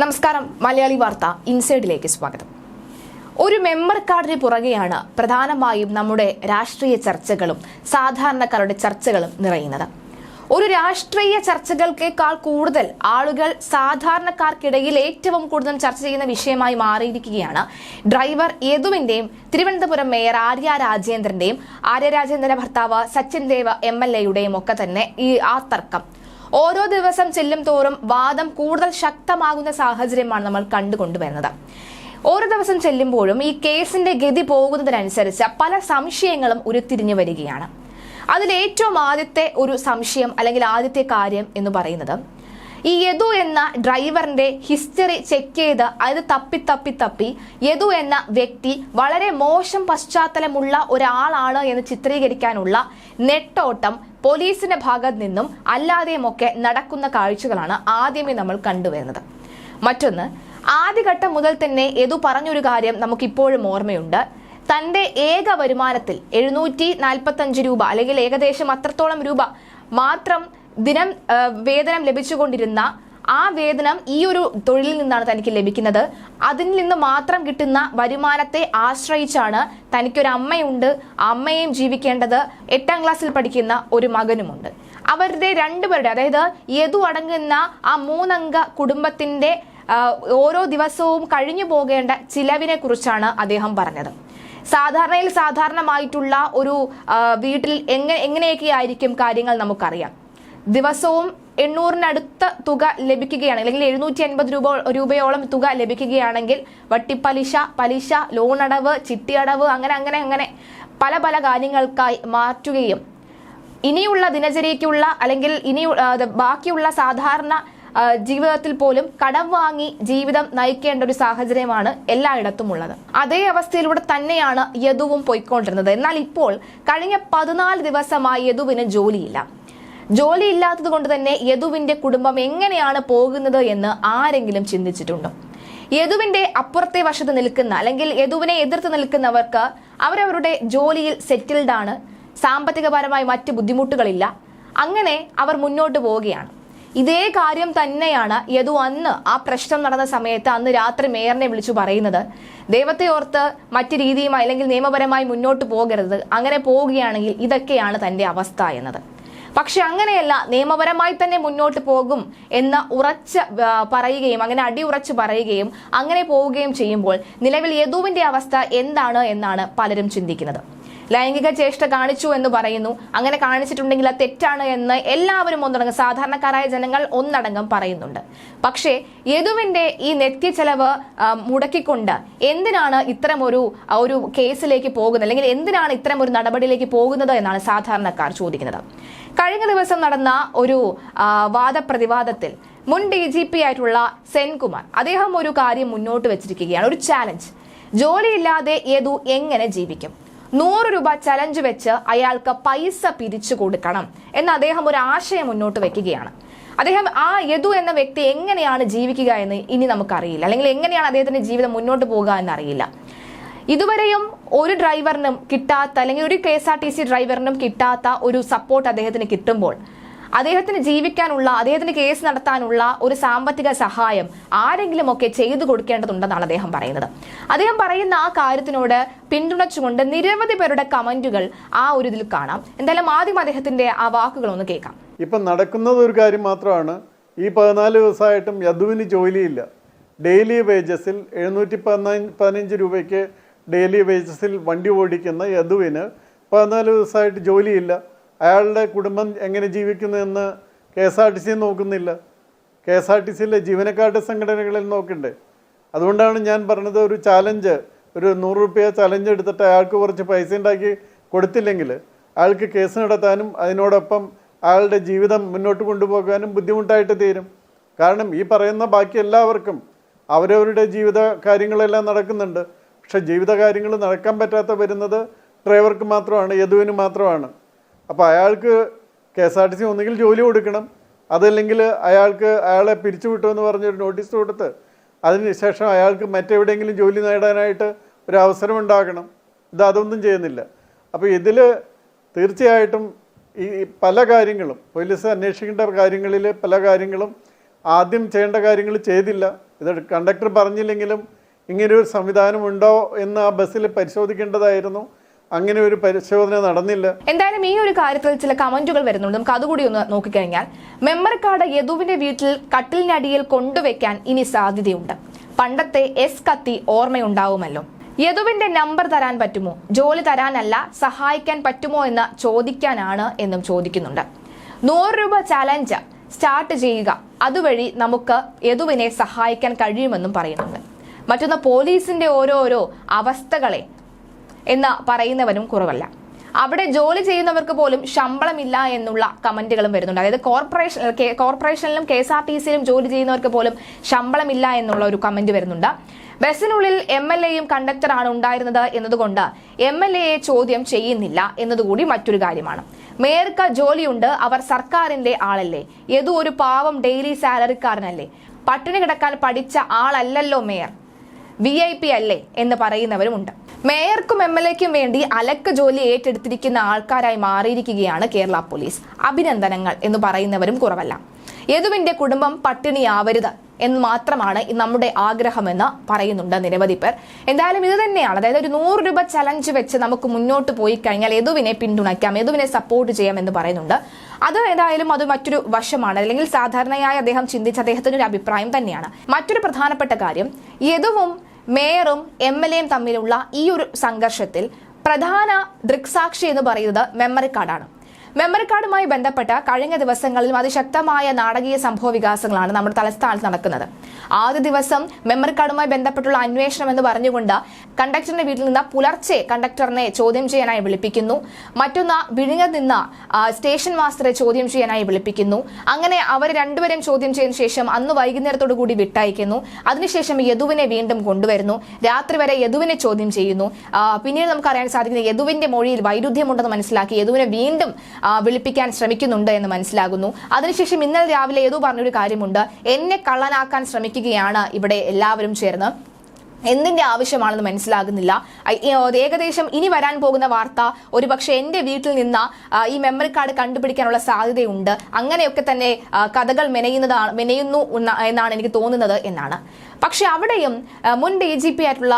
നമസ്കാരം മലയാളി വാർത്ത ഇൻസൈഡിലേക്ക് സ്വാഗതം. ഒരു മെമ്പർ കാർഡിന് പുറകെയാണ് പ്രധാനമായും നമ്മുടെ രാഷ്ട്രീയ ചർച്ചകളും സാധാരണക്കാരുടെ ചർച്ചകളും നിറയുന്നത്. ഒരു രാഷ്ട്രീയ ചർച്ചകൾക്കേക്കാൾ കൂടുതൽ ആളുകൾ സാധാരണക്കാർക്കിടയിൽ ഏറ്റവും കൂടുതൽ ചർച്ച ചെയ്യുന്ന വിഷയമായി മാറിയിരിക്കുകയാണ് ഡ്രൈവർ യദുവിന്റെയും തിരുവനന്തപുരം മേയർ ആര്യ രാജേന്ദ്രന്റെയും ആര്യ രാജേന്ദ്രന്റെ ഭർത്താവ് സച്ചിൻ ദേവ് എം എൽ എയുടെയും ഒക്കെ തന്നെ ഈ ആ തർക്കം. ഓരോ ദിവസം ചെല്ലും തോറും വാദം കൂടുതൽ ശക്തമാകുന്ന സാഹചര്യമാണ് നമ്മൾ കണ്ടുകൊണ്ടുവരുന്നത്. ഓരോ ദിവസം ചെല്ലുമ്പോഴും ഈ കേസിന്റെ ഗതി പോകുന്നതിനനുസരിച്ച് പല സംശയങ്ങളും ഉരുത്തിരിഞ്ഞു വരികയാണ്. അതിൽ ഏറ്റവും ആദ്യത്തെ ഒരു സംശയം അല്ലെങ്കിൽ ആദ്യത്തെ കാര്യം എന്ന് പറയുന്നത് ഈ യദു എന്ന ഡ്രൈവറിന്റെ ഹിസ്റ്ററി ചെക്ക് ചെയ്ത് അത് തപ്പി തപ്പി തപ്പി യദു എന്ന വ്യക്തി വളരെ മോശം പശ്ചാത്തലമുള്ള ഒരാളാണ് എന്ന് ചിത്രീകരിക്കാനുള്ള നെട്ടോട്ടം പോലീസിന്റെ ഭാഗത്ത് നിന്നും അല്ലാതെയുമൊക്കെ നടക്കുന്ന കാഴ്ചകളാണ് ആദ്യമേ നമ്മൾ കണ്ടുവരുന്നത് മറ്റൊന്ന് ആദ്യഘട്ടം മുതൽ തന്നെ യദു പറഞ്ഞൊരു കാര്യം നമുക്കിപ്പോഴും ഓർമ്മയുണ്ട്. തന്റെ ഏക വരുമാനത്തിൽ എഴുന്നൂറ്റി നാൽപ്പത്തഞ്ച് രൂപ അല്ലെങ്കിൽ ഏകദേശം അത്രത്തോളം രൂപ മാത്രം ദിനം വേതനം ലഭിച്ചുകൊണ്ടിരുന്ന ആ വേതനം ഈ ഒരു തൊഴിലിൽ നിന്നാണ് തനിക്ക് ലഭിക്കുന്നത്. അതിൽ നിന്ന് മാത്രം കിട്ടുന്ന വരുമാനത്തെ ആശ്രയിച്ചാണ് തനിക്കൊരു അമ്മയുണ്ട്. അമ്മയും അമ്മയെയും ജീവിക്കേണ്ടത് എട്ടാം ക്ലാസ്സിൽ പഠിക്കുന്ന ഒരു മകനുമുണ്ട്. അവരുടെ രണ്ടുപേരുടെ അതായത് യദു അടങ്ങുന്ന ആ മൂന്നംഗ കുടുംബത്തിന്റെ ഓരോ ദിവസവും കഴിഞ്ഞു പോകേണ്ട ചിലവിനെ കുറിച്ചാണ് അദ്ദേഹം പറഞ്ഞത്. സാധാരണയിൽ സാധാരണമായിട്ടുള്ള ഒരു വീട്ടിൽ എങ്ങനെ എങ്ങനെയൊക്കെ ആയിരിക്കും കാര്യങ്ങൾ നമുക്കറിയാം. ദിവസവും എണ്ണൂറിനടുത്ത തുക ലഭിക്കുകയാണ്. അല്ലെങ്കിൽ എഴുന്നൂറ്റി അൻപത് രൂപ രൂപയോളം തുക ലഭിക്കുകയാണെങ്കിൽ വട്ടിപ്പലിശ പലിശ ലോൺ അടവ് ചിട്ടിയടവ് അങ്ങനെ അങ്ങനെ അങ്ങനെ പല പല കാര്യങ്ങൾക്കായി മാറ്റുകയും ഇനിയുള്ള ദിനചര്യയ്ക്കുള്ള അല്ലെങ്കിൽ ഇനി ബാക്കിയുള്ള സാധാരണ ജീവിതത്തിൽ പോലും കടം വാങ്ങി ജീവിതം നയിക്കേണ്ട ഒരു സാഹചര്യമാണ് എല്ലായിടത്തും ഉള്ളത് അതേ അവസ്ഥയിലൂടെ തന്നെയാണ് യദുവും പോയിക്കൊണ്ടിരുന്നത്. എന്നാൽ ഇപ്പോൾ കഴിഞ്ഞ പതിനാല് ദിവസമായി യദുവിന് ജോലിയില്ല. ജോലി ഇല്ലാത്തത് കൊണ്ട് തന്നെ യദുവിന്റെ കുടുംബം എങ്ങനെയാണ് പോകുന്നത് എന്ന് ആരെങ്കിലും ചിന്തിച്ചിട്ടുണ്ടോ? യദുവിന്റെ അപ്പുറത്തെ വശത്ത് നിൽക്കുന്ന അല്ലെങ്കിൽ യദുവിനെ എതിർത്ത് നിൽക്കുന്നവർക്ക് അവരവരുടെ ജോലിയിൽ സെറ്റിൽഡ് ആണ്. സാമ്പത്തികപരമായി മറ്റ് ബുദ്ധിമുട്ടുകളില്ല. അങ്ങനെ അവർ മുന്നോട്ട് പോവുകയാണ്. ഇതേ കാര്യം തന്നെയാണ് യദു അന്ന് ആ പ്രശ്നം നടന്ന സമയത്ത് അന്ന് രാത്രി മേയറിനെ വിളിച്ചു പറയുന്നത്. ദൈവത്തെ ഓർത്ത് മറ്റു രീതിയുമായി അല്ലെങ്കിൽ നിയമപരമായി മുന്നോട്ട് പോകരുത്. അങ്ങനെ പോവുകയാണെങ്കിൽ ഇതൊക്കെയാണ് തന്റെ അവസ്ഥ എന്നത്. പക്ഷെ അങ്ങനെയല്ല നിയമപരമായി തന്നെ മുന്നോട്ട് പോകും എന്ന് ഉറച്ച് പറയുകയും അങ്ങനെ അടിയുറച്ച് പറയുകയും അങ്ങനെ പോവുകയും ചെയ്യുമ്പോൾ നിലവിൽ യദുവിന്റെ അവസ്ഥ എന്താണ് എന്നാണ് പലരും ചിന്തിക്കുന്നത്. ലൈംഗിക ചേഷ്ട കാണിച്ചു എന്ന് പറയുന്നു. അങ്ങനെ കാണിച്ചിട്ടുണ്ടെങ്കിൽ അത് തെറ്റാണ് എന്ന് എല്ലാവരും ഒന്നടങ്കം സാധാരണക്കാരായ ജനങ്ങൾ ഒന്നടങ്കം പറയുന്നുണ്ട്. പക്ഷേ യദുവിന്റെ ഈ നെത്യ ചെലവ് മുടക്കിക്കൊണ്ട് എന്തിനാണ് ഇത്തരം ഒരു ഒരു കേസിലേക്ക് പോകുന്നത്? അല്ലെങ്കിൽ എന്തിനാണ് ഇത്തരം ഒരു നടപടിയിലേക്ക് പോകുന്നത് എന്നാണ് സാധാരണക്കാർ ചോദിക്കുന്നത്. കഴിഞ്ഞ ദിവസം നടന്ന ഒരു വാദപ്രതിവാദത്തിൽ മുൻ ഡി ജി പി ആയിട്ടുള്ള സെൻകുമാർ അദ്ദേഹം ഒരു കാര്യം മുന്നോട്ട് വെച്ചിരിക്കുകയാണ്. ഒരു ചാലഞ്ച് ജോലിയില്ലാതെ ഏതു എങ്ങനെ ജീവിക്കും? നൂറ് രൂപ ചലഞ്ച് വെച്ച് അയാൾക്ക് പൈസ പിരിച്ചു കൊടുക്കണം എന്ന് അദ്ദേഹം ഒരു ആശയം മുന്നോട്ട് വെക്കുകയാണ്. അദ്ദേഹം ആ യദു എന്ന വ്യക്തി എങ്ങനെയാണ് ജീവിക്കുക എന്ന് ഇനി നമുക്കറിയില്ല. അല്ലെങ്കിൽ എങ്ങനെയാണ് അദ്ദേഹത്തിന്റെ ജീവിതം മുന്നോട്ട് പോകുക എന്നറിയില്ല. ഇതുവരെയും ഒരു ഡ്രൈവറിനും കിട്ടാത്ത അല്ലെങ്കിൽ ഒരു K S R T C ഡ്രൈവറിനും കിട്ടാത്ത ഒരു സപ്പോർട്ട് അദ്ദേഹത്തിന് കിട്ടുമ്പോൾ അദ്ദേഹത്തിന് ജീവിക്കാനുള്ള അദ്ദേഹത്തിന് കേസ് നടത്താനുള്ള ഒരു സാമ്പത്തിക സഹായം ആരെങ്കിലും ഒക്കെ ചെയ്തു കൊടുക്കേണ്ടതുണ്ടെന്നാണ് അദ്ദേഹം പറയുന്നത്. അദ്ദേഹം പറയുന്ന ആ കാര്യത്തിനോട് പിന്തുണച്ചുകൊണ്ട് നിരവധി പേരുടെ കമന്റുകൾ ആ ഒരു ഇതിൽ കാണാം. എന്തായാലും ആദ്യം അദ്ദേഹത്തിന്റെ ആ വാക്കുകൾ ഒന്ന് കേൾക്കാം. ഇപ്പം നടക്കുന്നത് ഒരു കാര്യം മാത്രമാണ്. ഈ പതിനാല് ദിവസമായിട്ടും യദുവിന് ജോലിയില്ല. ഡെയിലി വേജസിൽ എഴുന്നൂറ്റി പതിനഞ്ച് രൂപയ്ക്ക് ഡെയിലി വേജസിൽ വണ്ടി ഓടിക്കുന്ന യദുവിന് പതിനാല് ദിവസമായിട്ട് ജോലിയില്ല. അയാളുടെ കുടുംബം എങ്ങനെ ജീവിക്കുന്നതെന്ന് K S R T C നോക്കുന്നില്ല. കെ എസ് ആർ ടി സിയിലെ ജീവനക്കാരുടെ സംഘടനകളിൽ നോക്കണ്ടേ. അതുകൊണ്ടാണ് ഞാൻ പറഞ്ഞത് ഒരു ചാലഞ്ച് ഒരു നൂറ് റുപ്യ ചലഞ്ച് എടുത്തിട്ട് അയാൾക്ക് കുറച്ച് പൈസ ഉണ്ടാക്കി കൊടുത്തില്ലെങ്കിൽ അയാൾക്ക് കേസ് നടത്താനും അതിനോടൊപ്പം അയാളുടെ ജീവിതം മുന്നോട്ട് കൊണ്ടുപോകാനും ബുദ്ധിമുട്ടായിട്ട് തീരും. കാരണം ഈ പറയുന്ന ബാക്കി എല്ലാവർക്കും അവരവരുടെ ജീവിത കാര്യങ്ങളെല്ലാം നടക്കുന്നുണ്ട്. പക്ഷെ ജീവിത കാര്യങ്ങൾ നടക്കാൻ പറ്റാത്ത വരുന്നത് ഡ്രൈവർക്ക് മാത്രമാണ് യദുവിന് മാത്രമാണ്. അപ്പോൾ അയാൾക്ക് K S R T C ഒന്നുകിൽ ജോലി കൊടുക്കണം അതല്ലെങ്കിൽ അയാൾക്ക് അയാളെ പിരിച്ചുവിട്ടു എന്ന് പറഞ്ഞൊരു നോട്ടീസ് കൊടുത്ത് അതിനുശേഷം അയാൾക്ക് മറ്റെവിടെയെങ്കിലും ജോലി നേടാനായിട്ട് ഒരു അവസരം ഉണ്ടാക്കണം ഇത് അതൊന്നും ചെയ്യുന്നില്ല. അപ്പോൾ ഇതിൽ തീർച്ചയായിട്ടും ഈ പല കാര്യങ്ങളും പോലീസ് അന്വേഷിക്കേണ്ട കാര്യങ്ങളിൽ പല കാര്യങ്ങളും ആദ്യം ചെയ്യേണ്ട കാര്യങ്ങൾ ചെയ്തില്ല. ഇത് കണ്ടക്ടർ പറഞ്ഞില്ലെങ്കിലും ഇങ്ങനെയൊരു സംവിധാനമുണ്ടോ എന്ന് ആ ബസ്സിൽ പരിശോധിക്കേണ്ടതായിരുന്നു. അങ്ങനെ ഒരു പരിശോധന നടന്നില്ല. എന്തായാലും ഈ ഒരു കാര്യത്തിൽ ചില കമന്റുകൾ വരുന്നുണ്ട്. നമുക്ക് അതുകൂടി ഒന്ന് നോക്കിക്കഴിഞ്ഞാൽ മെമ്മറി കാർഡ് യദുവിന്റെ വീട്ടിൽ കട്ടിലിനടിയിൽ കൊണ്ടുവയ്ക്കാൻ ഇനി സാധ്യതയുണ്ട്. പണ്ടത്തെ എസ് കത്തി ഓർമ്മയുണ്ടാവുമല്ലോ. യദുവിന്റെ നമ്പർ തരാൻ പറ്റുമോ? ജോലി തരാനല്ല സഹായിക്കാൻ പറ്റുമോ എന്ന് ചോദിക്കാനാണ് എന്നും ചോദിക്കുന്നുണ്ട്. നൂറ് രൂപ ചാലഞ്ച് സ്റ്റാർട്ട് ചെയ്യുക. അതുവഴി നമുക്ക് യദുവിനെ സഹായിക്കാൻ കഴിയുമെന്നും പറയുന്നുണ്ട്. മറ്റൊന്ന് പോലീസിന്റെ ഓരോരോ അവസ്ഥകളെ എന്ന് പറയുന്നവനും കുറവല്ല. അവിടെ ജോലി ചെയ്യുന്നവർക്ക് പോലും ശമ്പളമില്ല എന്നുള്ള കമന്റുകളും വരുന്നുണ്ട്. അതായത് കോർപ്പറേഷൻ കോർപ്പറേഷനിലും കെ എസ് ആർ ടി സിയിലും ജോലി ചെയ്യുന്നവർക്ക് പോലും ശമ്പളമില്ല എന്നുള്ള ഒരു കമന്റ് വരുന്നുണ്ട്. ബസ്സിനുള്ളിൽ എം എൽ എയും കണ്ടക്ടറാണ് ഉണ്ടായിരുന്നത് എന്നതുകൊണ്ട് എം എൽ എയെ ചോദ്യം ചെയ്യുന്നില്ല എന്നതുകൂടി മറ്റൊരു കാര്യമാണ്. മേയർക്ക് ജോലിയുണ്ട് അവർ സർക്കാരിന്റെ ആളല്ലേ. ഏതോ ഒരു പാവം ഡെയിലി സാലറിക്കാരനല്ലേ. പട്ടിണി കിടക്കാൻ പഠിച്ച ആളല്ലല്ലോ മേയർ. വി ഐ പി അല്ലേ എന്ന് പറയുന്നവരുമുണ്ട്. മേയർക്കും എം എൽ എക്കും വേണ്ടി അലക്ക് ജോലി ഏറ്റെടുത്തിരിക്കുന്ന ആൾക്കാരായി മാറിയിരിക്കുകയാണ് കേരള പോലീസ്. അഭിനന്ദനങ്ങൾ എന്ന് പറയുന്നവരും കുറവല്ല. യദുവിന്റെ കുടുംബം പട്ടിണിയാവരുത് എന്ന് മാത്രമാണ് നമ്മുടെ ആഗ്രഹമെന്ന് പറയുന്നുണ്ട് നിരവധി പേർ. എന്തായാലും ഇത് തന്നെയാണ്. അതായത് ഒരു നൂറ് രൂപ ചലഞ്ച് വെച്ച് നമുക്ക് മുന്നോട്ട് പോയി കഴിഞ്ഞാൽ യദുവിനെ പിന്തുണയ്ക്കാം യദുവിനെ സപ്പോർട്ട് ചെയ്യാം എന്ന് പറയുന്നുണ്ട്. അത് ഏതായാലും അത് മറ്റൊരു വശമാണ്. അല്ലെങ്കിൽ സാധാരണയായി അദ്ദേഹം ചിന്തിച്ച അദ്ദേഹത്തിന്റെ ഒരു അഭിപ്രായം തന്നെയാണ്. മറ്റൊരു പ്രധാനപ്പെട്ട കാര്യം യദുവും മേയറും എം എൽ എയും തമ്മിലുള്ള ഈ ഒരു സംഘർഷത്തിൽ പ്രധാന ദൃക്സാക്ഷി എന്ന് പറയുന്നത് മെമ്മറി കാർഡാണ്. മെമ്മറി കാർഡുമായി ബന്ധപ്പെട്ട കഴിഞ്ഞ ദിവസങ്ങളിലും അതിശക്തമായ നാടകീയ സംഭവ വികാസങ്ങളാണ് നമ്മുടെ തലസ്ഥാനത്ത് നടക്കുന്നത്. ആദ്യ ദിവസം മെമ്മറി കാർഡുമായി ബന്ധപ്പെട്ടുള്ള അന്വേഷണം എന്ന് പറഞ്ഞുകൊണ്ട് കണ്ടക്ടറിന്റെ വീട്ടിൽ നിന്ന് പുലർച്ചെ കണ്ടക്ടറിനെ ചോദ്യം ചെയ്യാനായി വിളിപ്പിക്കുന്നു. മറ്റൊന്ന് വിഴിഞ്ഞ നിന്ന് സ്റ്റേഷൻ മാസ്റ്ററെ ചോദ്യം ചെയ്യാനായി വിളിപ്പിക്കുന്നു. അങ്ങനെ അവർ രണ്ടുപേരെയും ചോദ്യം ചെയ്തതിനു ശേഷം അന്ന് വൈകുന്നേരത്തോടു കൂടി വിട്ടയക്കുന്നു. അതിനുശേഷം യദുവിനെ വീണ്ടും കൊണ്ടുവരുന്നു. രാത്രി വരെ യദുവിനെ ചോദ്യം ചെയ്യുന്നു. പിന്നീട് നമുക്ക് അറിയാൻ സാധിക്കുന്നത് യദുവിന്റെ മൊഴിയിൽ വൈരുദ്ധ്യമുണ്ടെന്ന് മനസ്സിലാക്കി യദുവിനെ വീണ്ടും വിളിപ്പിക്കാൻ ശ്രമിക്കുന്നുണ്ട് എന്ന് മനസ്സിലാകുന്നു. അതിനുശേഷം ഇന്നലെ രാവിലെ ഏതോ പറഞ്ഞൊരു കാര്യമുണ്ട്. എന്നെ കള്ളനാക്കാൻ ശ്രമിക്കുകയാണ് ഇവിടെ എല്ലാവരും ചേർന്ന്. എന്തിന്റെ ആവശ്യമാണെന്ന് മനസ്സിലാകുന്നില്ല. ഏകദേശം ഇനി വരാൻ പോകുന്ന വാർത്ത ഒരുപക്ഷെ എന്റെ വീട്ടിൽ നിന്ന് ഈ മെമ്മറി കാർഡ് കണ്ടുപിടിക്കാനുള്ള സാധ്യതയുണ്ട്. അങ്ങനെയൊക്കെ തന്നെ കഥകൾ മെനയുന്നതാണ് മെനയുന്നു എന്നാണ് എനിക്ക് തോന്നുന്നത് എന്നാണ്. പക്ഷെ അവിടെയും മുൻ ഡി ജി പി ആയിട്ടുള്ള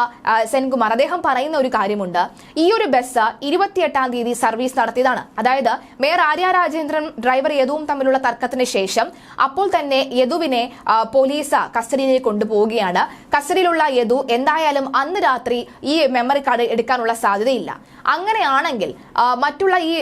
സെൻകുമാർ അദ്ദേഹം പറയുന്ന ഒരു കാര്യമുണ്ട്. ഈ ഒരു ബസ് ഇരുപത്തിയെട്ടാം തീയതി സർവീസ് നടത്തിയതാണ്. അതായത് മേയർ ആര്യ രാജേന്ദ്രൻ ഡ്രൈവർ യദുവും തമ്മിലുള്ള തർക്കത്തിന് ശേഷം അപ്പോൾ തന്നെ യദുവിനെ പോലീസ് കസ്റ്റഡിയിലേക്ക് കൊണ്ടുപോവുകയാണ്. കസ്റ്റഡിയിലുള്ള യദു എന്തായാലും അന്ന് രാത്രി ഈ മെമ്മറി കാർഡ് എടുക്കാനുള്ള സാധ്യതയില്ല. അങ്ങനെയാണെങ്കിൽ മറ്റുള്ള ഈ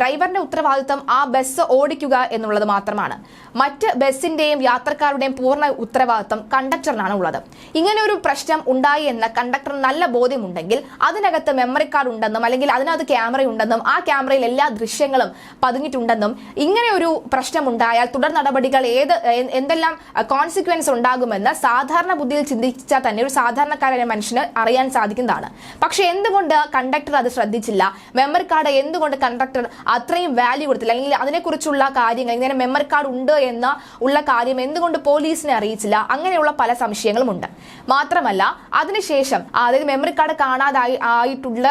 ഡ്രൈവറിന്റെ ഉത്തരവാദിത്തം ആ ബസ് ഓടിക്കുക എന്നുള്ളത് മാത്രമാണ്. മറ്റ് ബസ്സിന്റെയും യാത്രക്കാരുടെയും പൂർണ ഉത്തരവാദിത്തം കണ്ടക്ടറിനാണ് ഉള്ളത്. ഇങ്ങനെ ഒരു പ്രശ്നം ഉണ്ടായി എന്ന് കണ്ടക്ടർ നല്ല ബോധ്യമുണ്ടെങ്കിൽ അതിനകത്ത് മെമ്മറി കാർഡ് ഉണ്ടെന്നും അല്ലെങ്കിൽ അതിനകത്ത് ക്യാമറ ഉണ്ടെന്നും ആ ക്യാമറയിൽ എല്ലാ ദൃശ്യങ്ങളും പതിഞ്ഞിട്ടുണ്ടെന്നും ഇങ്ങനെ ഒരു പ്രശ്നം ഉണ്ടായാൽ തുടർ നടപടികൾ ഏത് എന്തെല്ലാം കോൺസിക്വൻസ് ഉണ്ടാകുമെന്ന് സാധാരണ ബുദ്ധിയിൽ ചിന്തിച്ചാൽ തന്നെ ഒരു സാധാരണക്കാരായ മനുഷ്യന് അറിയാൻ സാധിക്കുന്നതാണ്. പക്ഷെ എന്തുകൊണ്ട് കണ്ടക്ടർ അത് ശ്രദ്ധിച്ചില്ല? മെമ്മറി കാർഡ് എന്തുകൊണ്ട് കണ്ടക്ടർ അത്രയും വാല്യൂ കൊടുത്തില്ല? അല്ലെങ്കിൽ അതിനെക്കുറിച്ചുള്ള കാര്യങ്ങൾ ഇങ്ങനെ മെമ്മറി കാർഡ് ഉണ്ട് എന്ന് ഉള്ള കാര്യം എന്തുകൊണ്ട് പോലീസിനെ അറിയിച്ചില്ല? അങ്ങനെയുള്ള പല സംശയങ്ങളുമുണ്ട്. മാത്രമല്ല അതിനുശേഷം അതായത് മെമ്മറി കാർഡ് കാണാതായി ആയിട്ടുള്ള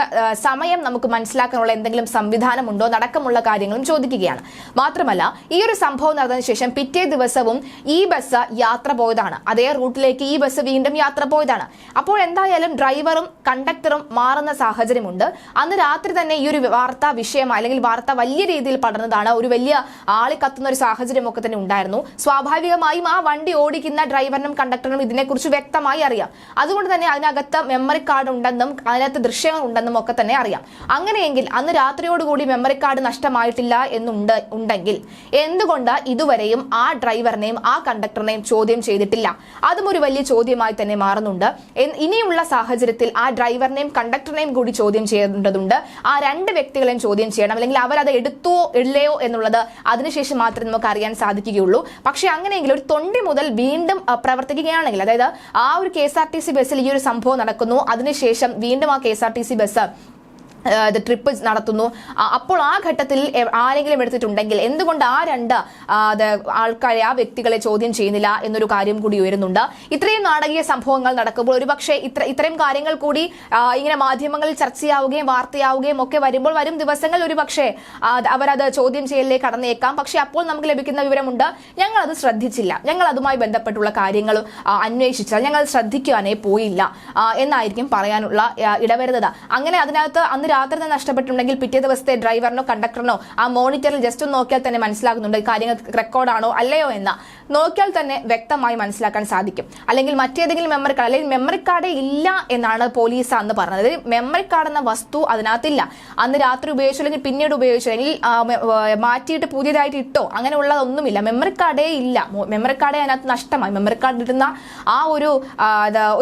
സമയം നമുക്ക് മനസ്സിലാക്കാനുള്ള എന്തെങ്കിലും സംവിധാനമുണ്ടോ നടക്കമുള്ള കാര്യങ്ങളും ചോദിക്കുകയാണ്. മാത്രമല്ല ഈ ഒരു സംഭവം നടന്നതിന് ശേഷം പിറ്റേ ദിവസവും ഈ ബസ് യാത്ര പോയതാണ്. അതേ റൂട്ടിലേക്ക് ഈ ബസ് വീണ്ടും യാത്ര പോയതാണ്. അപ്പോൾ എന്തായാലും ഡ്രൈവറും കണ്ടക്ടറും മാറുന്ന സാഹചര്യമുണ്ട്. അന്ന് രാത്രി തന്നെ ഈ ഒരു വാർത്താ വിഷയം അല്ലെങ്കിൽ വാർത്ത വലിയ രീതിയിൽ പടർന്നതാണ്. ഒരു വലിയ ആളി കത്തുന്ന ഒരു സാഹചര്യമൊക്കെ തന്നെ ഉണ്ടായിരുന്നു. സ്വാഭാവികമായും ആ വണ്ടി ഓടിക്കുന്ന ഡ്രൈവറിനും കണ്ടക്ടറിനും ഇതിനെക്കുറിച്ച് വ്യക്തമായി അറിയാം. അതുകൊണ്ട് തന്നെ അതിനകത്ത് മെമ്മറി കാർഡ് ഉണ്ടെന്നും അതിനകത്ത് ദൃശ്യങ്ങൾ ഉണ്ടെന്നും ഒക്കെ തന്നെ അറിയാം. അങ്ങനെയെങ്കിൽ അന്ന് രാത്രിയോടുകൂടി മെമ്മറി കാർഡ് നഷ്ടമായിട്ടില്ല എന്നുണ്ട് ഉണ്ടെങ്കിൽ എന്തുകൊണ്ട് ഇതുവരെയും ആ ഡ്രൈവറിനെയും ആ കണ്ടക്ടറിനെയും ചോദ്യം ചെയ്തിട്ടില്ല? അതും ഒരു വലിയ ചോദ്യമായി തന്നെ മാറുന്നുണ്ട്. ഇനിയുള്ള സാഹചര്യത്തിൽ ആ ഡ്രൈവറിനെയും കണ്ടക്ടറിനെയും കൂടി ചോദ്യം ചെയ്യേണ്ടതുണ്ട്. ആ രണ്ട് വ്യക്തികളെയും ചോദ്യം ചെയ്യണം. അല്ലെങ്കിൽ അവരത് എടുത്തോ ഇല്ലയോ എന്നുള്ളത് അതിനുശേഷം മാത്രമേ നമുക്ക് അറിയാൻ സാധിക്കുകയുള്ളൂ. പക്ഷേ അങ്ങനെയെങ്കിൽ ഒരു തൊണ്ടി മുതൽ വീണ്ടും പ്രവർത്തിക്കുകയാണെങ്കിൽ അതായത് ആ ഒരു K S R T C ബസ്സിൽ ഈ ഒരു സംഭവം നടക്കുന്നു. അതിനുശേഷം വീണ്ടും ആ K S R T C bus trip നടത്തുന്നു. അപ്പോൾ ആ ഘട്ടത്തിൽ ആരെങ്കിലും എടുത്തിട്ടുണ്ടെങ്കിൽ എന്തുകൊണ്ട് ആ രണ്ട് ആൾക്കാരെ ആ വ്യക്തികളെ ചോദ്യം ചെയ്യുന്നില്ല എന്നൊരു കാര്യം കൂടി ഉയരുന്നുണ്ട്. ഇത്രയും നാടകീയ സംഭവങ്ങൾ നടക്കുമ്പോൾ ഒരുപക്ഷെ ഇത്ര ഇത്രയും കാര്യങ്ങൾ കൂടി ഇങ്ങനെ മാധ്യമങ്ങളിൽ ചർച്ചയാവുകയും വാർത്തയാവുകയും ഒക്കെ വരുമ്പോൾ വരും ദിവസങ്ങളിൽ ഒരുപക്ഷെ അവരത് ചോദ്യം ചെയ്യലിലേക്ക് കടന്നേക്കാം. പക്ഷെ അപ്പോൾ നമുക്ക് ലഭിക്കുന്ന വിവരമുണ്ട് ഞങ്ങൾ അത് ശ്രദ്ധിച്ചില്ല. ഞങ്ങൾ അതുമായി ബന്ധപ്പെട്ടുള്ള കാര്യങ്ങൾ അന്വേഷിച്ചാൽ ഞങ്ങൾ ശ്രദ്ധിക്കുവാനേ പോയില്ല എന്നായിരിക്കും പറയാനുള്ള ഇടവരുന്നത്. അങ്ങനെ അതിനകത്ത് അന്ന് രാത്രി തന്നെ നഷ്ടപ്പെട്ടിട്ടുണ്ടെങ്കിൽ പിറ്റേ ദിവസത്തെ ഡ്രൈവറിനോ കണ്ടക്ടറിനോ ആ മോണിറ്ററിൽ ജസ്റ്റ് ഒന്ന് നോക്കിയാൽ തന്നെ മനസ്സിലാകുന്നുണ്ട് കാര്യങ്ങൾ റെക്കോർഡാണോ അല്ലയോ എന്ന്. നോക്കിയാൽ തന്നെ വ്യക്തമായി മനസ്സിലാക്കാൻ സാധിക്കും. അല്ലെങ്കിൽ മറ്റേതെങ്കിലും മെമ്മറി കാർഡ് അല്ലെങ്കിൽ മെമ്മറി കാർഡ് ഇല്ല എന്നാണ് പോലീസ് അന്ന് പറഞ്ഞത്. മെമ്മറി കാർഡ് എന്ന വസ്തു അതിനകത്തില്ല. അന്ന് രാത്രി ഉപയോഗിച്ചു അല്ലെങ്കിൽ പിന്നീട് ഉപയോഗിച്ചു അല്ലെങ്കിൽ മാറ്റിയിട്ട് പുതിയതായിട്ട് ഇട്ടോ അങ്ങനെയുള്ളതൊന്നുമില്ല. മെമ്മറി കാർഡേ ഇല്ല. മെമ്മറി കാർഡേ അതിനകത്ത് നഷ്ടമായി. മെമ്മറി കാർഡ് ഇടുന്ന ആ ഒരു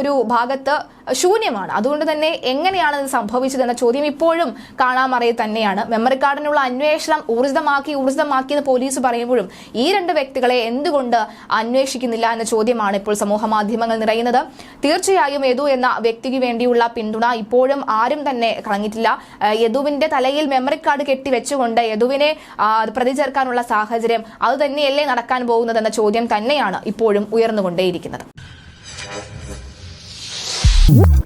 ഒരു ഭാഗത്ത് ശൂന്യമാണ്. അതുകൊണ്ട് തന്നെ എങ്ങനെയാണ് ഇത് സംഭവിച്ചത് എന്ന ചോദ്യം ഇപ്പോഴും കാണാമറിയെ തന്നെയാണ്. മെമ്മറി കാർഡിനുള്ള അന്വേഷണം ഊർജിതമാക്കി ഊർജിതമാക്കിയെന്ന് പോലീസ് പറയുമ്പോഴും ഈ രണ്ട് വ്യക്തികളെ എന്തുകൊണ്ട് അന്വേഷിക്കുന്നില്ല എന്ന ചോദ്യമാണ് ഇപ്പോൾ സമൂഹ മാധ്യമങ്ങൾ നിറയുന്നത്. തീർച്ചയായും യദു എന്ന വ്യക്തിക്ക് വേണ്ടിയുള്ള പിന്തുണ ഇപ്പോഴും ആരും തന്നെ കളഞ്ഞിട്ടില്ല യദുവിന്റെ തലയിൽ മെമ്മറി കാർഡ് കെട്ടി വെച്ചുകൊണ്ട് യദുവിനെ പ്രതി ചേർക്കാനുള്ള സാഹചര്യം അത് തന്നെയല്ലേ നടക്കാൻ പോകുന്നതെന്ന ചോദ്യം തന്നെയാണ് ഇപ്പോഴും ഉയർന്നുകൊണ്ടേയിരിക്കുന്നത്. Whoop.